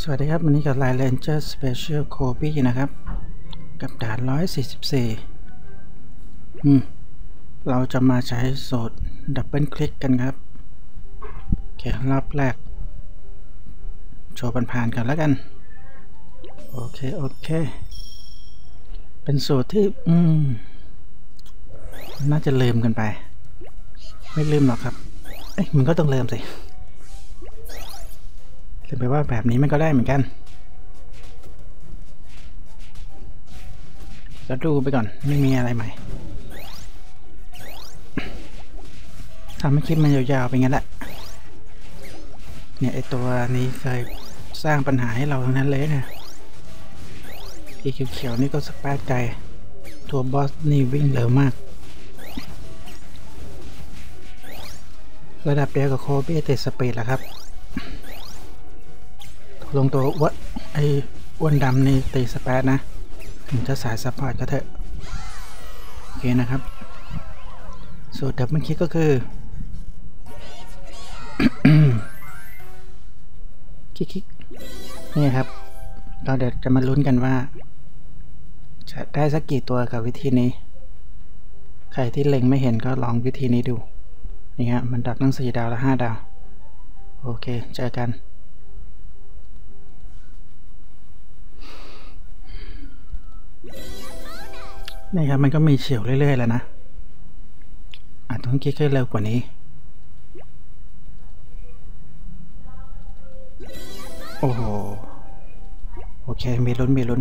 สวัสดีครับ วันนี้กับ Line Ranger Special Kobe นะครับ กับด่าน 144 อืม เราจะมาใช้สูตรดับเบิลคลิกกันครับโอเครอบแรก โชว์ผ่านๆกันแล้วกัน โอเค โอเค เป็นสูตรที่ อืม น่าจะลืมกันไป ไม่ลืมหรอกครับ เอ้ยมันก็ต้องลืมสิ ลืมไปว่าแบบนี้มันก็ได้เหมือนกันก็ดูไปก่อนไม่มีอะไรใหม่ทำให้คลิปมันยาวๆไปงั้นแหละ เนี่ยไอตัวนี้เคยสร้างปัญหาให้เราทั้งนั้นเลยนะอีเขียวๆนี่ก็สปาร์ตไกลตัวบอสนี่วิ่งเร็วมาก ระดับเดียวกับโคเบเตสเปดแหละครับ ลงตัววะไอ้อ้วนดำนี่ตีสเปซนะ ถึงจะสายซัพพอร์ตก็เถอะ โอเคนะครับ สูตรดับเบิลคลิกก็คือคลิกๆนี่ครับเราเดี๋ยวจะมาลุ้นกันว่า จะได้สักกี่ตัวกับวิธีนี้ ใครที่เล็งไม่เห็นก็ลองวิธีนี้ดู นี่ฮะมันดับตั้งสี่ดาวและห้าดาว โอเค เจอกัน นี่ครับมันก็มีเฉียวเรื่อยๆแล้วนะอาจต้องคลิกให้เร็วกว่านี้ โอ้โห โอเค มีลุ้น มีลุ้น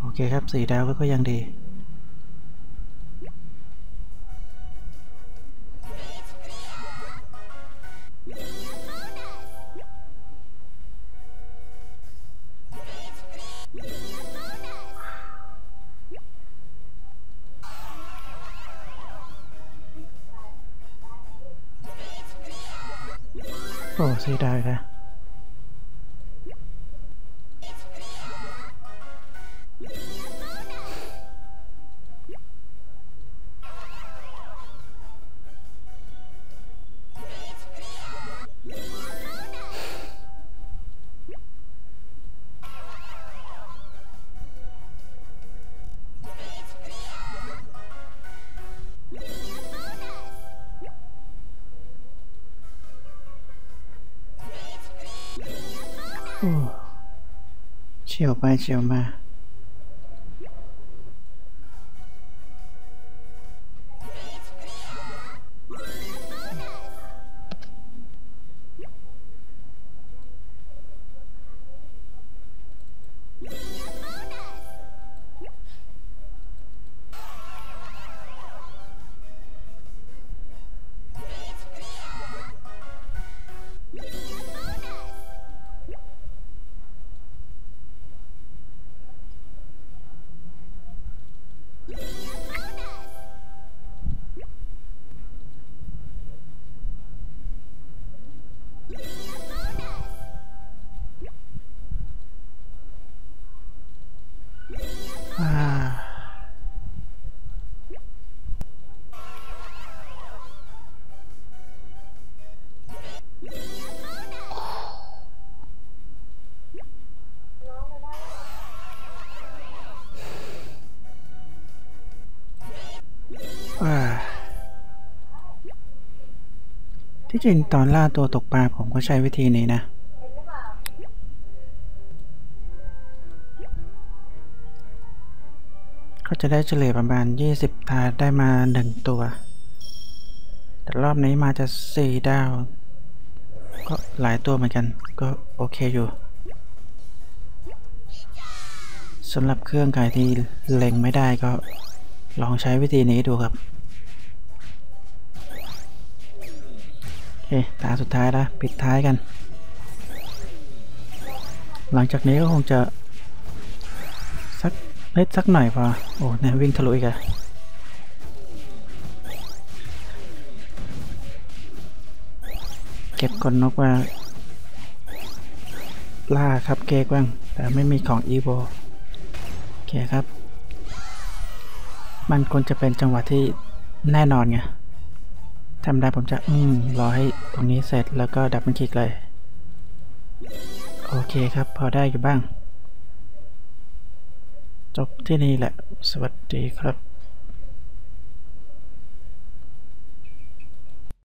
โอเคครับสี่ดาวก็ยังดี โอ้เสีย ดายค่ะโที่จริงตอนล่าตัวตกปลาผมก็ใช้วิธีนี้นะ ก็จะได้เฉลี่ยประมาณ 20ถาได้มา 1 ตัว แต่รอบนี้มาจะ 4 ดาว ก็หลายตัวเหมือนกัน ก็โอเคอยู่สำหรับเครื่องกายที่เล็งไม่ได้ก็ ลองใช้วิธีนี้ดูครับโอเคตาสุดท้ายล้วปิดท้ายกัน หลังจากนี้ก็คงจะสักนิดสักหน่อยพอ โอ้เนี่ยวิ่งทะลุอีกอะเก็บกลนกว่าล่าครับเกกบ้าง แต่ไม่มีของอีโวโอเคครับ มันควรจะเป็นจังหวะที่แน่นอนไงทำได้ผมจะอืมรอให้ตรงนี้เสร็จแล้วก็ดับมันคลิกเลย โอเคครับ พอได้อยู่บ้าง จบที่นี่แหละ สวัสดีครับ